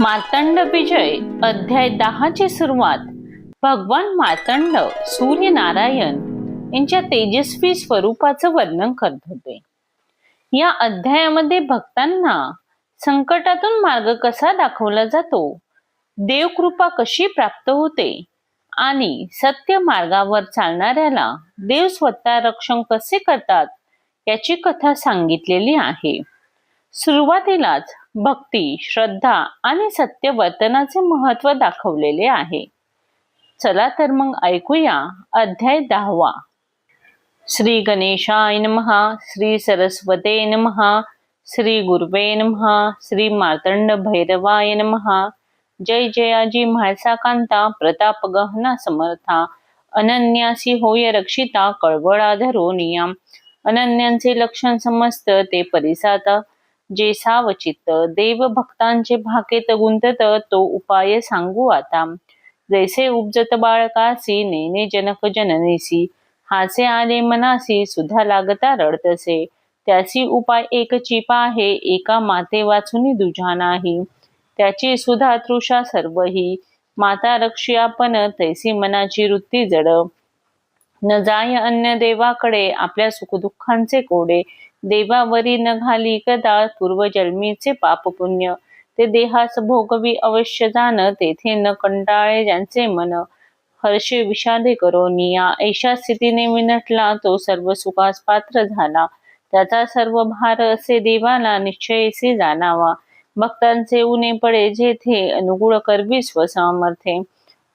मार्तंड विजय अध्याय दहाची सुरुवात. भगवान मार्तंड सूर्यनारायण यांच्या तेजस्वी स्वरूपाचं वर्णन करत होते. या अध्यायामध्ये भक्तांना संकटातून मार्ग कसा दाखवला जातो देवकृपा कशी प्राप्त होते आणि सत्य मार्गावर चालणाऱ्याला देव स्वतः रक्षण कसे करतात याची कथा सांगितलेली आहे. सुरुवातीलाच भक्ती श्रद्धा आणि सत्य वर्तनाचे महत्त्व दाखवलेले आहे. चला तर मग ऐकूया अध्याय दहावा. श्री गणेशाय महा श्री सरस्वते महा श्री गुरुवे महा श्री मार्तंड भैरवाय महा जय जयाजी म्हाळसा कांता प्रताप गहना समर्था. अनन्यासी होय रक्षिता कळवळा धरोनिया. अनन्यांचे लक्षण समजत ते परिसाता. जे सावचित देव भक्तांचे भाकेत गुंतत तो उपाय सांगू आता. जैसे उपजत बाळकासी नेने जनक जननेसी. हासे आले मनासी सुद्धा लागता रडतसे. त्याची उपाय एक चिपा आहे एका माते वाचुनी दुजा नाही. त्याची सुधा तृषा सर्वही. माता रक्षी आपण तैसी मनाची वृत्ती जड. न जाय अन्य देवाकडे आपल्या सुखदुःखांचे कोडे. देवावरी न घाली कदा पूर्वजन्मीचे पाप पुण्य ते देहास भोगवी अवश्य जाण तेथे न कंटाळे ज्यांचे मन. हर्षे विषादे करो निया. ऐशा स्थितीने विनटला तो सर्व सुखास पात्र झाला. त्याचा सर्व भार असे देवाला निश्चयसी जाणावा. भक्तांचे उणे पडे जेथे अनुकूळ करवी स्वसामर्थे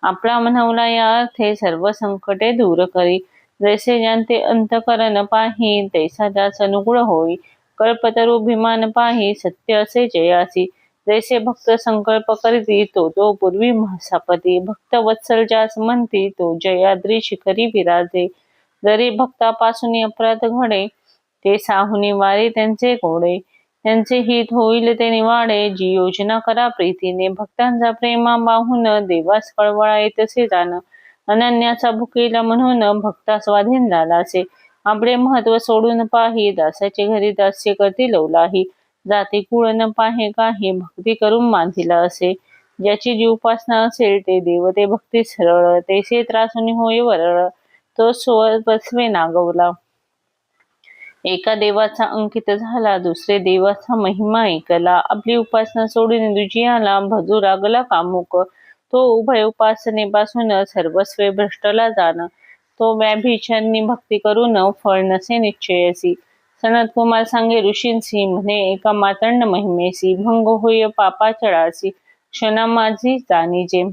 आपला म्हणवला या अर्थे सर्व संकटे दूर करी. जैसे ज्यांचे अंतकरण पाही तैसा त्यास अनुगुण होई। कल्पतरु भीमान पाही सत्य असे जयासी। जैसे भक्त संकल्प करती तो तो पूर्वी महासापती। भक्त वत्सल ज्यास म्हणती तो जयाद्री शिखरी विराजे। जरी भक्तापासून अपराध घडे ते साहुनी वारे त्यांचे घोडे त्यांचे हित होईल ते निवाडे जी योजना करा प्रीतीने। भक्तांचा प्रेमा बाहून देवास कळवळा तसे जाणं। अनन्याचा भुकेला म्हणून भक्ता स्वाधीन झाला असे. आपले महत्त्व सोडून पाही दासाचे घरी दास्य करती लवलाही जाती कुळ न पाहे काही भक्ती करून बांधिला असे. ज्याची जी उपासना असेल ते देवते भक्ती सरळ तेसे त्रासुनी होय वरळ. तो स्वर बसवे नागवला. एका देवाचा अंकित झाला दुसरे देवाचा महिमा ऐकला. आपली उपासना सोडून दुजियाला भजू लागला कामुक. तो उभय उपासनेपासून सर्वस्वे भ्रष्टला जाण. तो व्याभिचनी भक्ती करून फळ नसे निश्चयसी. सनत कुमार सांगे ऋषींसी म्हणे एका मातंड महिमेसी. भंग होय पापा चळासी. क्षणा माझी जाणीजे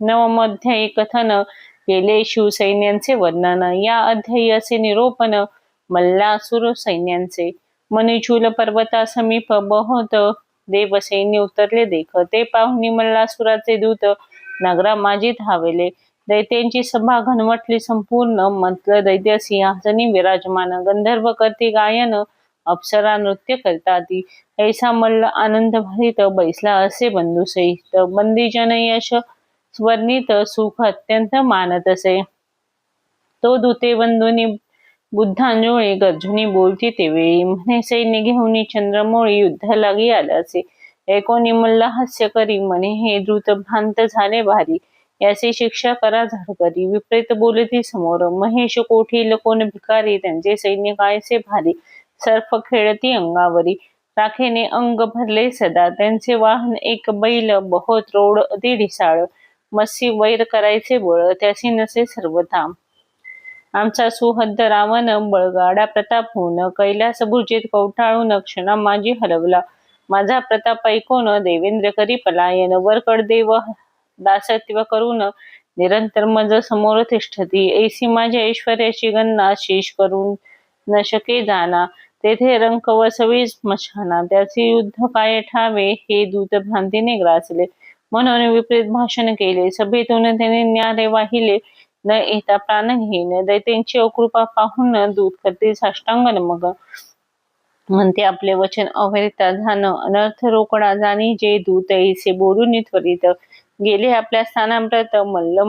नवमध्यायी कथन केले शिवसैन्यांचे वर्णन. या अध्यायी असे निरोपण मल्लासुर सैन्यांचे. मनिचूल पर्वता समीप बहोत देवसैन्य उतरले देख ते पाहुणी मल्लासुराचे दूत नगरा माझी धावले दैत्यांची सभा घनवटली संपूर्ण. मंत्र दैत्य सिंहासनी विराजमान. गंधर्व करती गायन अप्सरा नृत्य करताती. ऐसा मल्ल आनंद भरित बैसला असे बंधू सहित. बंदीजन यश स्वर्णित सुख अत्यंत मानत असे. तो दूते बंधूनी बुद्धांजोळी गर्जुनी बोलती तेवेळी. म्हणे सैन्य घेऊन चंद्रमोळी युद्ध लागी आल्याचे एकोणी मल्ल हास्य करी म्हणे हे द्रुत भ्रांत झाले भारी. याची शिक्षा करा झाडकरी. विपरीत बोलती समोर महेश कोठी लकोन भिकारी? त्यांचे सैन्य कायसे भारी? सर्फ खेळती अंगावरी. राखेने अंग भरले सदा. त्यांचे वाहन एक बैल बहोत रोड अति ढिसाळ मस्सी वैर करायचे बळ त्यासी नसे सर्वथा आमचा सुहद्द रावण बळगाडा प्रताप होऊन कैलास भुजेत कवठाळून क्षणा माझी हलवला माझा प्रताप ऐकून देवेंद्र करी पलायन वरकड देव दासत्व करून निरंतर मज समोर तिष्ठती. ऐसी माझ्या ऐश्वर्याची गणना शेष करून न शके जाना. तेथे रंक वसवी स्मशाना त्याचे युद्ध काय ठावे हे दूत भ्रांतीने ग्रासले. म्हणून विपरीत भाषण केले. सभेतून त्याने न्यारे वाहिले. न येता प्राणहीन दैत्यांची अकृपा पाहून दूत करते साष्टांग मग. म्हणते आपले वचन अवैधता झान अनर्थ रोकडा जाणी जे दूत ऐसे बोलून त्वरित गेले आपल्या स्थानाप्रत मल्ल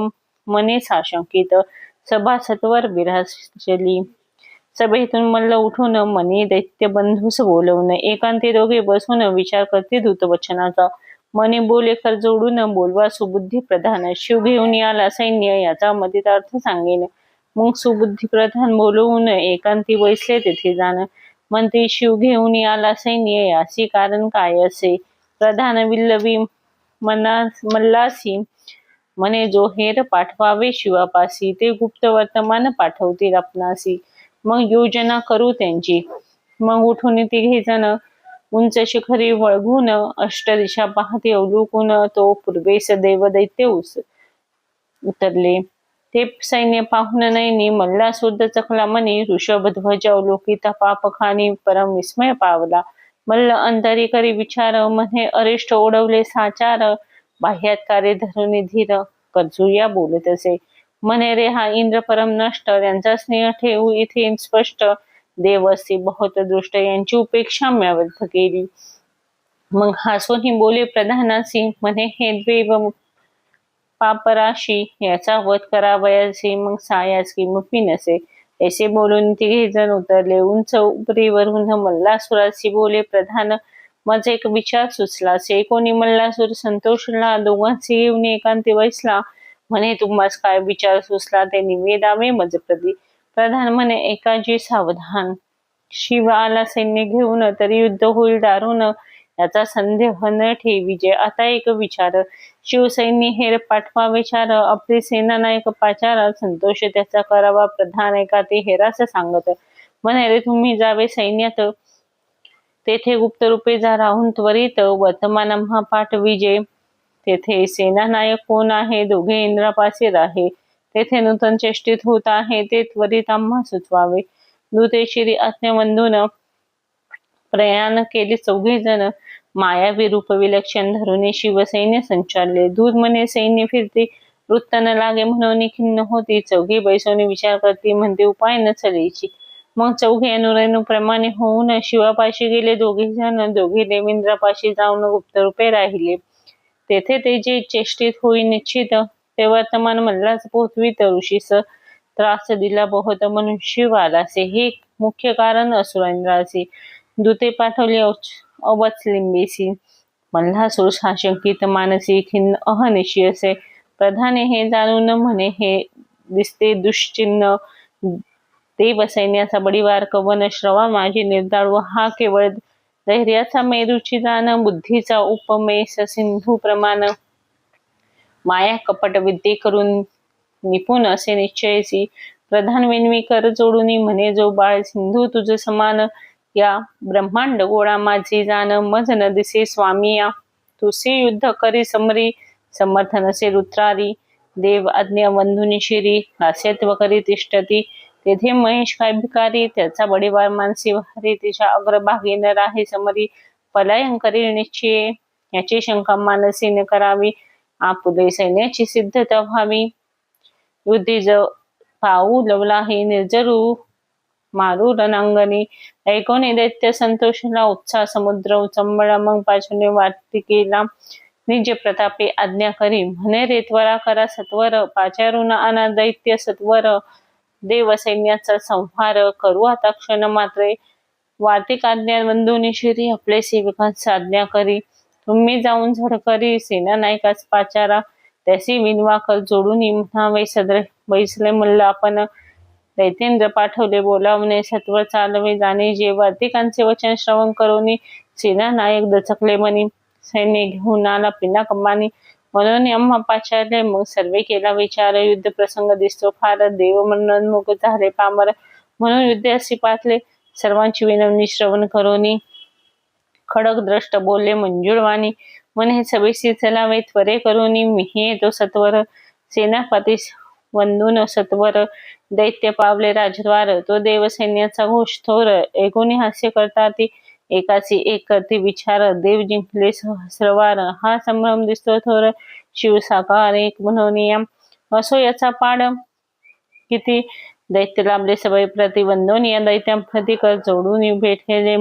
मने साशंकित. सभा सत्वर विराजली. सभेतून मल्ल उठून मनी दैत्य बंधूस बोलवून एकांती दोघे बसून विचार करते दूत वचनाचा. मने बोले कर जोडून बोलवा सुबुद्धी प्रधान. शिव घेऊन याला सैन्य याचा मदितार्थ अर्थ सांगेन. मग सुबुद्धी प्रधान बोलवून एकांती बैसले तेथे जाण. मंत्री शिव घेऊन याला सैन्य यासी कारण काय असे? प्रधान विल्लवी मना मल्लासी म्हणे जो हेर पाठवावे शिवापासी ते गुप्त वर्तमान पाठवतील आपणासी. मग योजना करू त्यांची. मग उठून तिघे जण उंच शिखरी वळगून अष्टदिशा पाहते अवलोकून तो पूर्वेस देव दैत्य उस उतरले. ते सैन्य पाहून नैनी मल्ला सुद्ध चकला मनी ऋषभध्वज अवलोकिता पापखानी परम विस्मय पावला. मल्ल अंतरी करी विचार म्हणे अरिष्ट ओढवले साचार बाह्यात कार्य धरुनी धीर कर्जुया बोलत असे. मने रे हा इंद्र परम नष्ट यांचा स्नेह ठेवू इथे स्पष्ट. देवसी बहुत दृष्ट यांची उपेक्षा म्याबद्ध केली मग हासोनी बोले प्रधानासी म्हणे हे देव पापराशी याचा वध करावयाचे मग सायास किंमती नसे. ऐसे बोलून तिघे जण उतरले. उंच उपरीवरून मल्लासुराशी बोले प्रधान माझा एक विचार सुचला. से कोणी मल्लासूर संतोषला दोघांचे घेऊन एकांती वैसला म्हणे तुम्हास काय विचार सुचला? ते निवेदावे मज प्रदी प्रधान म्हणे एकाजी सावधान. शिव आला सैन्य घेऊन तरी युद्ध होईल दारून याचा संदेह न ठेविजे. आता एक विचार. शिवसैनी हेर पाठवा विचार. आपली सेना नायक पाचार. संतोष त्याचा करावा प्रधान एका ते हेरास सांगत. म्हणे रे तुम्ही जावे सैन्यात. तेथे गुप्त रूपे जा राहून त्वरित. वर्तमान महापाठ विजय. तेथे सेना नायक कोण आहे? दोघे इंद्रापासे आहे तेथे नूतन चेष्टित होत आहे. ते त्वरित आम्हा सुचवावे. दूतेशिरी आज्ञावंदून प्रयाण केले. चौघे जण मायावी रूप विलक्षण धरून शिवसैन्य संचारले. दूध म्हणे सैन्य फिरते. वृत्त न लागे म्हणून खिन्न होती. चौघे बैसोनी विचार करती. म्हणते उपाय न चलायची. मग चौघे अनुरेणूप्रमाणे होऊन शिवापाशी गेले. दोघे जण दोघे देवेंद्रापाशी जाऊन गुप्त रूपे राहिले. तेथे ते जे चेष्टित होई निश्चित ते वर्तमान मल्लाच पोहचवीत ऋषीस त्रास दिला बहुत म्हणून शिव आलासे. हे मुख्य कारण असुरेंद्राचे दूते पाठवले अवचलिंबेसी मल्हासूर साशंकित मानसी खिन्न अहनिशी असे. प्रधाने हे जाणून म्हणे हे दिसते दुश्चिन्ह देव सैन्याचा बडीवार कवन श्रवा माझी निर्धाळ हा केवळ धैर्याचा मेरूची जाण बुद्धीचा उपमेस सिंधू प्रमाण. माया कपट विद्ये करून निपुण असे निश्चयसी. प्रधान विनवी कर जोडून म्हणे जो बाळ सिंधू तुझ समान या. ब्रह्मांड गोळा माझी जाण मजन दिसे स्वामी या तुसे युद्ध करी समरी समर्थन असे रुत्रारी देव आज्ञा बंधुनी शिरी हास्यत्व करी तिष्ठती. तेथे महेश काय भिकारी त्याचा बडीवार मानसी भारी तिच्या अग्रभागी न राहे समरी पलायन करी निश्चय. याची शंका मानसी न करावी. आपुले सैन्याची सिद्धता व्हावी. युद्धी पाऊ लवला हे निर्जरू. मारू रणांगणी ऐकून दैत्य संतोषला उत्साह समुद्र उचंबळा मग पाचने वाटी निज प्रतापे आज्ञा करी. म्हणे रे त्वरा करा सत्वर पाचारून आना दैत्य सत्वर देव सैन्याचा संहार करू आता क्षण मात्रे. वार्तिक आज्ञा बंधुनी शिरी आपले सेवकांचा आज्ञा करी. तुम्ही जाऊन झडकरी सेना नायकास पाचारा. त्यासी विनवाकर जोडून म्हणावे सदर बैसले मल्ल आपण दैतेंद्र पाठवले बोलावणे सत्व चालवे जाणे जे वार्तिकांचे वचन श्रवण करून सेना नायक दचकले मनी. सैन्य घेऊन आला पिना कमानी. म्हणून आम्हा पाचारले मग सर्वे केला विचार. युद्ध प्रसंग दिसतो फार. देव मनोन्मुख झाले पामर. म्हणून युद्ध असे पाहले सर्वांची विनवणी श्रवण करोनी. खडक द्रष्ट बोलले मंजुळवाणी हे सभेशी चलावे त्वरे करून. मी येतो सत्वर. सेनापती वंदून सत्वर दैत्य पावले राजद्वार. तो देवसैन्याचा घोष थोर एकोणी हास्य करता ती एकाची एक ती विचार. देव जिंकले सहस्रवार. हा संभ्रम दिसतो थोर. शिव साकार एक म्हणून असो याचा पाड. किती दैत्य लाभले सवय प्रतिबंधून या दैत्यांप्रती कर जोडून भेटलेले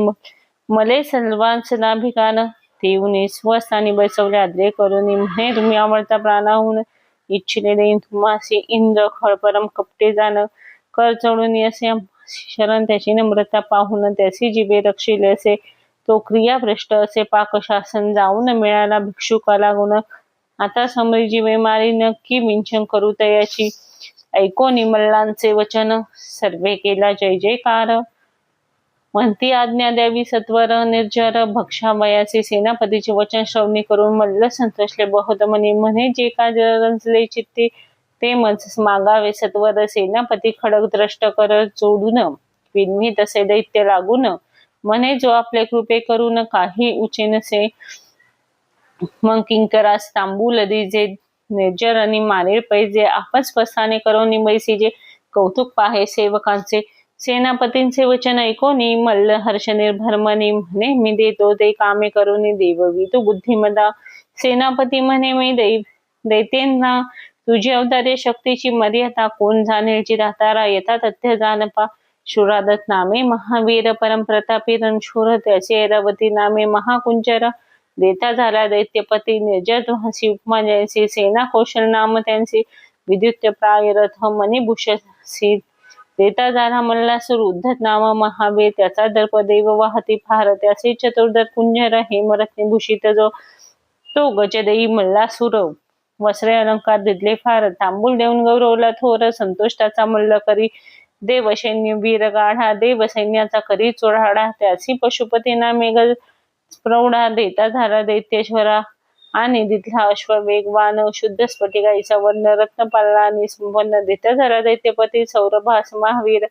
मले सर्वांच नाभिकान. देऊन स्वस्थानी बसवले आदले करून म्हणे तुम्ही आवडता प्राणाहून इच्छिले देईन तुम्हासी इंद्र खळपरम कपटे जाण. कर चढून असे शरण त्याची नम्रता पाहून त्याची जिबे रक्षिले असे. तो क्रियाभ्रष्ट असे पाकशासन जाऊन मिळाला भिक्षुकाला गुण आता समरीजी मारी नक्की मिंचन करू तयाची. ऐको निमल्लांचे वचन. सर्वे केला जय जयकार. म्हणती आज्ञा द्यावी सत्वर निर्जर भक्षावयाचे सेनापतीचे वचन श्रवणी करून मल्ल संतोषले बहुत म्हणे जे का रंजले चित्ते ते मज मागावे सत्वर सेनापती खडक द्रष्ट कर जोडून विन्मी तसे दैत्य लागून म्हणे जो आपले कृपे करून काही उचे नसे मग किंकरास तांबूल जे निर्जर आणि मारेल पैजे आपच पसाने करून मैसी जे कौतुक पाहे सेवकांचे सेनापतींचे वचन ऐकोनी मल्ल हर्ष निर्भर म्हणे मी देतो ते कामे करून देववी तू बुद्धिमदा सेनापती म्हणे मी दै ना. तुझी अवतारे शक्तीची मर्यादा कोण जाणेल? जी राहतारा येतात तथ्य जानपा शुरादत नामे महावीर परमप्रतापी रणशूर त्याचे ऐरावती नामे महाकुंजर देता झाला दैत्यपती निर्जध्वासी उपमा जयसी सेना कौशल नाम त्यांचे विद्युत प्राय रथ मणिभूषसी देता झाला मल्लासूर उद्धत नाम महावीर त्याचा दर्प देव वाहती फार त्याचे चतुर्दर कुंजर हेमरत्ने भूषित जो तो गजदेई मल्लासूर वस्त्रे अलंकार दिदले फार तांबूल देऊन गौरवला थोर संतोषाचा मल्ल करी देव सैन्य वीर गाढा देव सैन्याचा करी चोराडा त्याची पशुपती मेघ प्रौढा देता झाला दैत्येश्वरा आणि तिथला अश्व वेगवान शुद्ध स्फटिकाईचा वर्ण रत्नपाला आणि वर्ण देता झाला. दैत्यपती सौरभास महावीर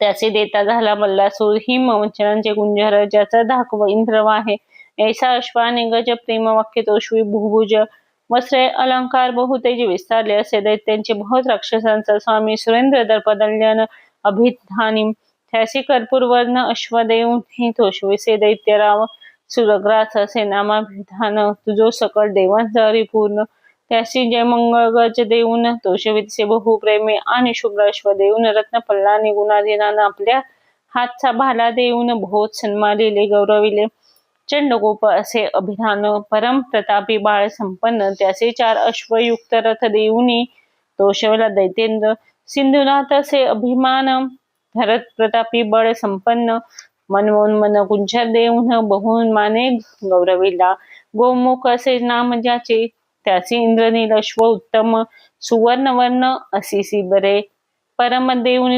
त्याचे देता झाला. मल्लासूर हिम वचनांचे गुंजर ज्याचा धाकव इंद्रवा आहे. ऐसा अश्वाने गज प्रेम वाक्य तोष्वी भुभुज वस्त्रे अलंकार बहुतेज विस्तारले असे. दैत्यांचे बहुत राक्षसांचा स्वामी सुरेंद्र दर्पदल्यान अभिधानी. त्यासी कर्पूरवर्ण अश्वदेव ही तोषविसे दैत्यराव सुरग्रास असे नामाभिधान तुझो सकळ देवांचा पूर्ण. त्याशी जय मंगळ गज देऊन तोषवितसे बहु प्रेमी आणि शुभ्राश्व देऊन रत्न पल्लाने गुणाधीनानं आपल्या हातचा भाला देऊन बहुत सन्मानिले गौरविले. चंडगोप असे अभिधान परम प्रतापी बाळ संपन्न. त्याचे चार अश्वयुक्त रथ देऊनी तोषवला दैतेंद्र. सिंधुनाथ असे अभिमान धरत प्रतापी बळ संपन्न. मनमोन कुंज देऊन बहुन माने गौरविला. गोमुख असे नाम ज्याचे त्याचे इंद्रनील अश्व उत्तम सुवर्ण वर्ण असिसी बरे परम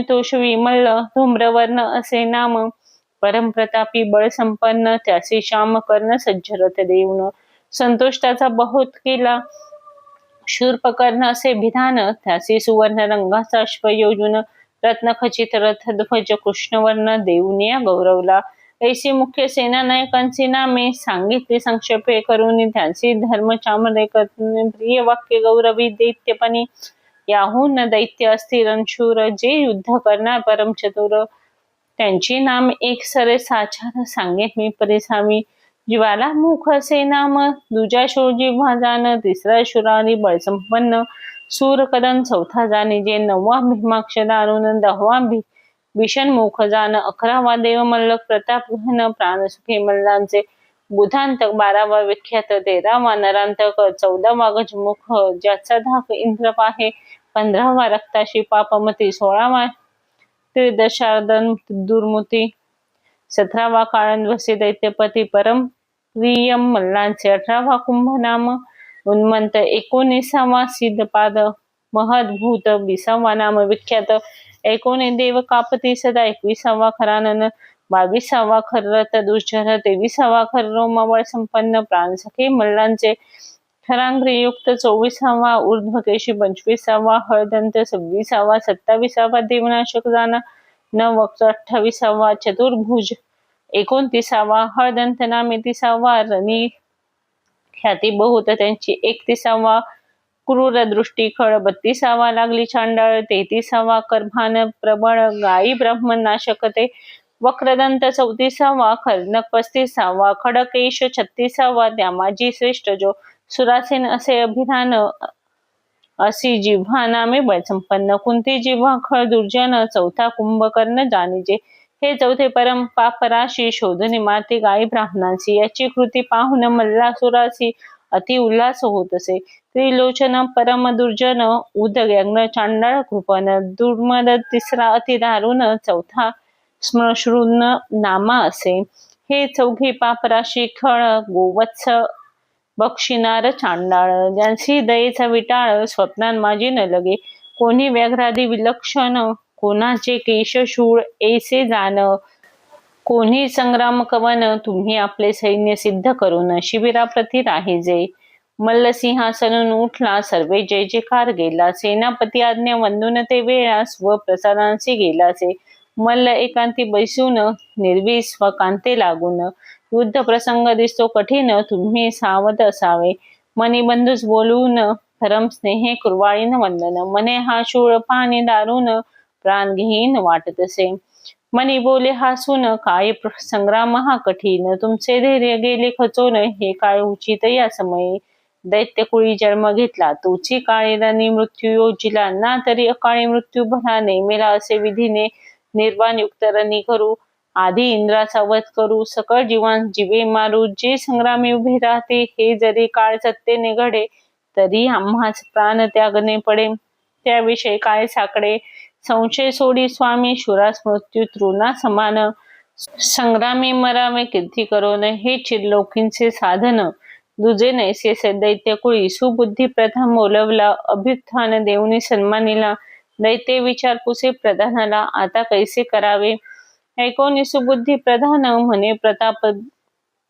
तोष विमल धूम्रवर्ण असे नाम. परम प्रतापी बळ संपन्न त्याचे श्याम कर्ण सज्जरथ देऊन. संतोष्टाचा बहुत केला. शूर्पकर्ण असे विधान त्याचे सुवर्ण रंगाचा अश्व योजून. रत्नखचित रथ ध्वज कृष्णवर्ण देऊनिया गौरवला. ऐशी मुख्य सेना नायकांची नामे सांगितली संक्षेपे करून त्यांची धर्म प्रिय वाक्य गौरवी दैत्यपणी. याहून दैत्य अस्थिर अंशूर जे युद्ध करणार परम चतुर. त्यांची नाम एक सरे साचार सांगेत मी परिसामी जीवाला मुख असे नाम दुजा शोजी भाजान तिसरा शुरारी बळसंपन्न. सूरकदन चौथा जाणे जे नववा भीमाक्षर अरुण दहवा भी भीषण मुख जान अकरावा देव मल्लक प्रताप घन प्राणसुखी मल्लांचे बुधांतक बारावा विख्यात तेरावा नरांतक चौदावा गजमुख ज्याचा धाक इंद्र पाहे पंधरावा रक्ताशी पापमती सोळावा त्रिदशार्दन दुर्मुती सतरावा काळंदवसी दैत्यपती परम प्रियम मल्लांचे अठरावा कुंभनाम उन्मंत एकोणीसावा सिद्धपाद महद्भूत विसावा नाम विख्यात. एकोणे देव कापती सदा एकविसावा खरानन बावीसावा खररत दुर्जर तेविसावा खर रोमावळ संपन्न. प्राणसखे मल्लांचे युक्त. चोवीसावा ऊर्ध्वकेशी पंचवीसावा हळदंत. सव्वीसावा सत्तावीसावा देवनाशक जाना. नवक्त अठ्ठावीसावा चतुर्भुज. एकोणतीसावा हळदंत नामे तिसावा रणी. ख्याती बहुत त्यांची एकतीसावा क्रूर दृष्टी खळ बत्तीसावा लागली छांडाळ तेहतीसावा कर्भान प्रबळ गायी ब्रह्मन नाशकते वक्रदंत चौतीसावा खर्नक पस्तीसावा खडकेश छत्तीसावा त्यामाजी श्रेष्ठ जो सुरासेन असे अभिधान असी जिव्हा नामे बळसंपन्न कुंती जिव्हा खळ दुर्जन चौथा कुंभकर्ण जाणीजे हे चौथे परम पापराशी शोधने माते गायी ब्राह्मणांची. याची कृती पाहून मल्लासुराची अति उल्हास होत असे. त्रिलोचन परम दुर्जन उदग्न चांडाळ कृपन दुर्मद तिसरा अति दारुण चौथा स्मृशृन नामा असे. हे चौघे पापराशी खळ गोवत्स बक्षिणार चांडाळ ज्यांची दयेचा विटाळ स्वप्नात माझी न लगे. कोणी व्याघ्रादी विलक्षण कोणाचे केशशूळ ऐसे जाण? कोणी संग्राम कवन? तुम्ही आपले सैन्य सिद्ध करून शिबिराप्रती राहिजे मल्लसिंहासनून उठला सर्वे जय जयकार गेला सेनापती आज्ञा वंदून ते वेळा स्व प्रसादांशी गेलासे मल्ल एकांती बैसून निर्विस व कांते लागून युद्ध प्रसंग दिसतो कठीण तुम्ही सावध असावे. मनी बंधूस बोलून धरम स्नेहे कुरवाळीन वंदन मने हा शूळ पाणी दारून प्राण घेईन वाटतसे मनी बोले हसून काय संग्राम हा कठीण तुमचे धैर्य गेले खचोन हे काय उचित या समय? दैत्यकुळी जन्म घेतला तुची काळेरानी मृत्यू योजिला ना तरी अकाळी मृत्यू भला नेमेला असे विधीने निर्वाण युक्त रणी करू. आधी इंद्राचा वध करू सकळ जीवान जीवे मारू जे संग्रामी उभे राहते हे जरी काळ सत्तेने घडे तरी आम्हाच प्राण त्यागणे पडे. त्याविषयी काय साकडे? संशय सोडी स्वामी शुरास मृत्यू तृणा समान. संग्रामी मरावे कीर्ती करून हे चिरलोकींचे साधन. दुजे नैसे दैत्य कुळी सुबुद्धी प्रथम बोलवला अभ्युत्थान देऊनी सन्मानिला. दैत्य विचारपुसे प्रधानाला आता कैसे करावे? ऐकोनी सुबुद्धी प्रधान म्हणे प्रताप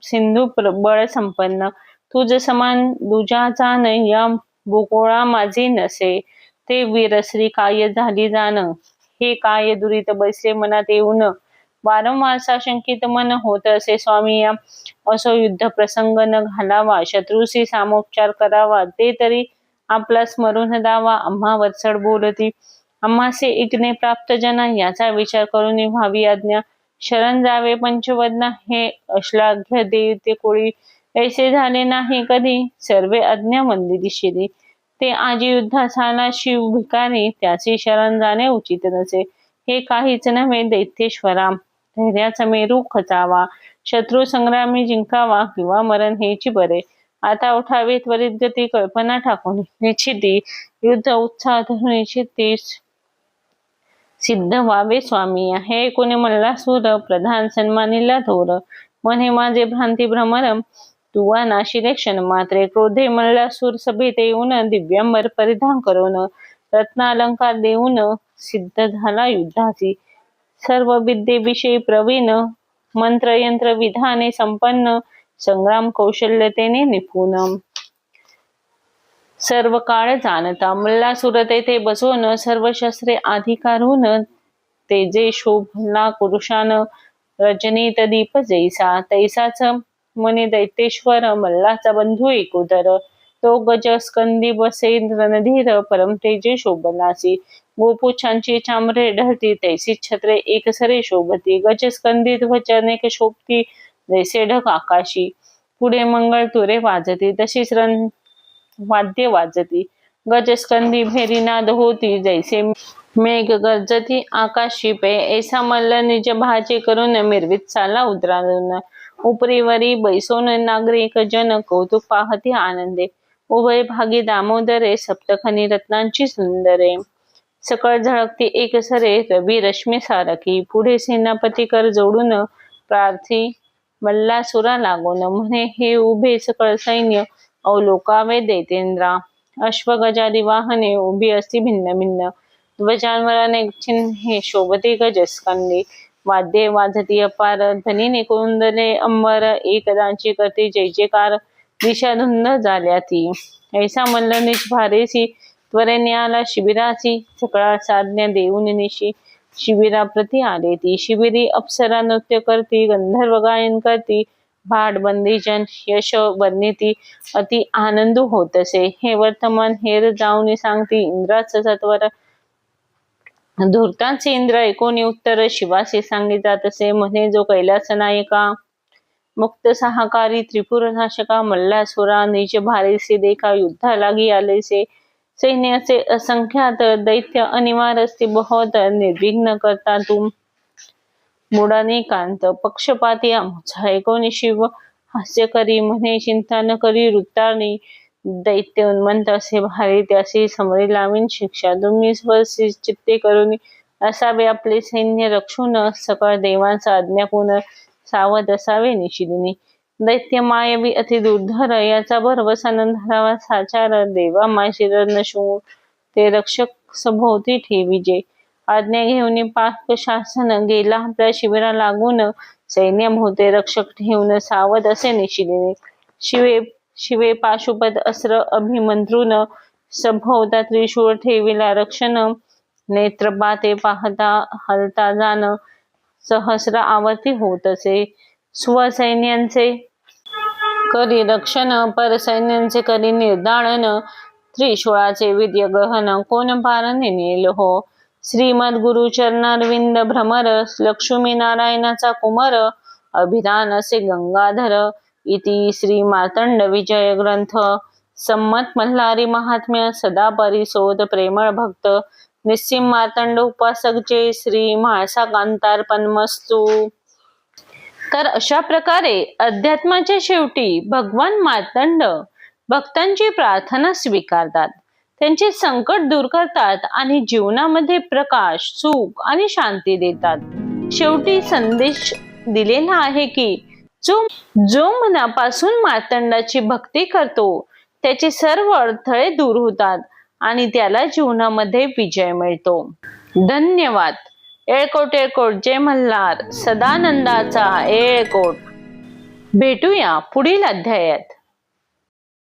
सिंधू बळ संपन्न. तुझ समान दुजाचा न या भूगोळा माझे नसे. ते वीरश्री काय झाली जाण. हे काय दुरीत बैसे मनात येऊन. वारंवार साशंकित मन होत असे स्वामी या असो युद्ध प्रसंग न घालावा शत्रूशी सामोपचार करावा ते तरी आपला स्मरून दावा आम्हा वत्सळ बोलती. आम्हासे इग्ने प्राप्त जना याचा विचार करून व्हावी आज्ञा. शरण जावे पंचवदना हे अश्लाघ्य देवते कोळी. ऐसे झाले नाही कधी? सर्वे आज्ञा मंदिरी ते आजी युद्धास आला शिव भिकारी त्याचे शरण जाणे उचित नसे. हे काहीच नव्हे दैत्येश्वरा. धैर्याचा मेरू खचावा. शत्रू संग्रामी जिंकावा किंवा मरण हेची बरे. आता उठावे त्वरित गती कल्पना टाकून निश्चिती. युद्ध उत्साह धरून निश्चिती सिद्ध व्हावे स्वामी. हे कोणी म्हणला सूर प्रधान सन्मानिला थोर मन हे माझे भ्रांती भ्रमरम. तुवा नाशिले मात्रे क्रोधे म्हणला सूर सभेत येऊन दिव्यांबर परिधान करून रत्नालंकार देऊन सिद्ध झाला युद्धाची सर्व विद्येविषयी प्रवीण मंत्र यंत्र विधाने संपन्न संग्राम कौशल्यतेने निपुण. सर्व काळ जाणता मल्लासुर तेथे बसून सर्व शस्त्रे अधिकारून तेजे शोभला पुरुषान रजनीत दीप जैसा तैसाच मने दैतेश्वर मल्लाचा बंधू एकोदर तो गज स्कंदी बसे रणधीर परम तेजे शोभनासी. गोपुच्छांची चामरे ढळती तैसी छत्रे एकसरे शोभती. गज स्कंदी ध्वज अनेक शोभती जैसे ढग आकाशी. पुढे मंगळ तुरे वाजती तशीच रण वाद्य वाजती. गजस्कंदी भेरीनाद होती जैसे मेघ गर्जती आकाशी पे. ऐसा मल्ल निज भाजी करून मिरवीत चाला उतरावून उपरीवरी बैसोन नागरिक जन कौतुक पाहती आनंदे. उभय भागी दामोदरे सप्तखनी रत्नांची सुंदरे. सकळ झळकती एकसरे रवी रश्मी सारखी. पुढे सेनापती कर जोडून प्रार्थी मल्लासुरा लागून. म्हणे हे उभे सकळ सैन्य अवलोकावे देतेंद्रा. अश्वगजादी वाहने उभी असती भिन्न भिन्न. ध्वजांवर अनेक चिन्हे शोभते गजस्कंदी. वाद्ये वाजती अपार धनीने कुंदले अंबर एकदांची करते जय जयकार दिशाधुंद झाल्या ती. ऐसा मल्ल निश भारेसी त्वरेने आला शिबिराची सकळा साधण्या देऊन निशी शिबिराप्रती आले ती. शिबिरी अप्सरा नृत्य करती गंधर्व गायन करती भाडबंदी जन यश बनिती अति आनंद होत असे. हे वर्तमान हेर जाऊन सांगती इंद्राच सत्वर धूर्तांचे इंद्र एकोणी उत्तर शिवासे सांगे जात असे. म्हणे जो कैलास नायका मुक्त सहाकारी त्रिपुरनाशका मल्लासुरा निज भारीसे देखा युद्धा लागी आलेसे सैन्याचे असंख्यात दैत्य अनिवार असते बहुत निर्विघ्न करता तुम. मुडाने कांत पक्षपाती आमचा एकोणी शिव हास्य करी. म्हणे चिंता न करी वृत्तानी दैत्य उन्मंत असे भारी त्यासी समरी लावीन शिक्षा. तुम्ही स्वसी चित्ते करून असावे. आपले सैन्य रक्षून सकळ देवांचा आज्ञापून सावध असावे निशिदिनी. दैत्य मायवी अति दुर्धर. याचा भरवसान न धरावा साचार. देवा माशिर नशू ते रक्षक सभोवती ठेविजे आज्ञा घेऊन पाक शासन गेला. आपल्या शिबिरा लागून सैन्य भोवते रक्षक ठेवून सावध असे निशिदिनी. शिवे शिवे पाशुपद अस्त्र अभिमंत्रून सभोवता त्रिशूळ ठेविला रक्षण. नेत्र ते पाहता हलता जाण. सहस्र आवर्ती होत असे स्वसैन्यांचे करी रक्षण परसैन्यांचे करी निर्धारण. त्रिशूळाचे विद्य गहन कोण पारने नेल हो? श्रीमद गुरु चरणारविंद भ्रमर लक्ष्मी नारायणाचा कुमर. अभिधान असे गंगाधर. इति श्री मार्तंड विजय ग्रंथ संमत मल्हारी महात्म्य सदा परिशोध प्रेमळ भक्त। निस्सिम मार्तंड उपासक जे श्री म्हाळसा कांतार्पणमस्तू तर अशा प्रकारे अध्यात्माच्या शेवटी भगवान मार्तंड भक्तांची प्रार्थना स्वीकारतात। त्यांचे संकट दूर करतात आणि जीवनामध्ये प्रकाश सुख आणि शांती देतात। शेवटी संदेश दिलेला आहे की जो जो मनापासून मार्तंडाची भक्ती करतो त्याचे सर्व अडथळे दूर होतात आणि त्याला जीवनामध्ये विजय मिळतो. धन्यवाद. एळकोट एळकोट जय मल्हार. सदानंदाचा एळकोट भेटूया पुढील अध्यायात.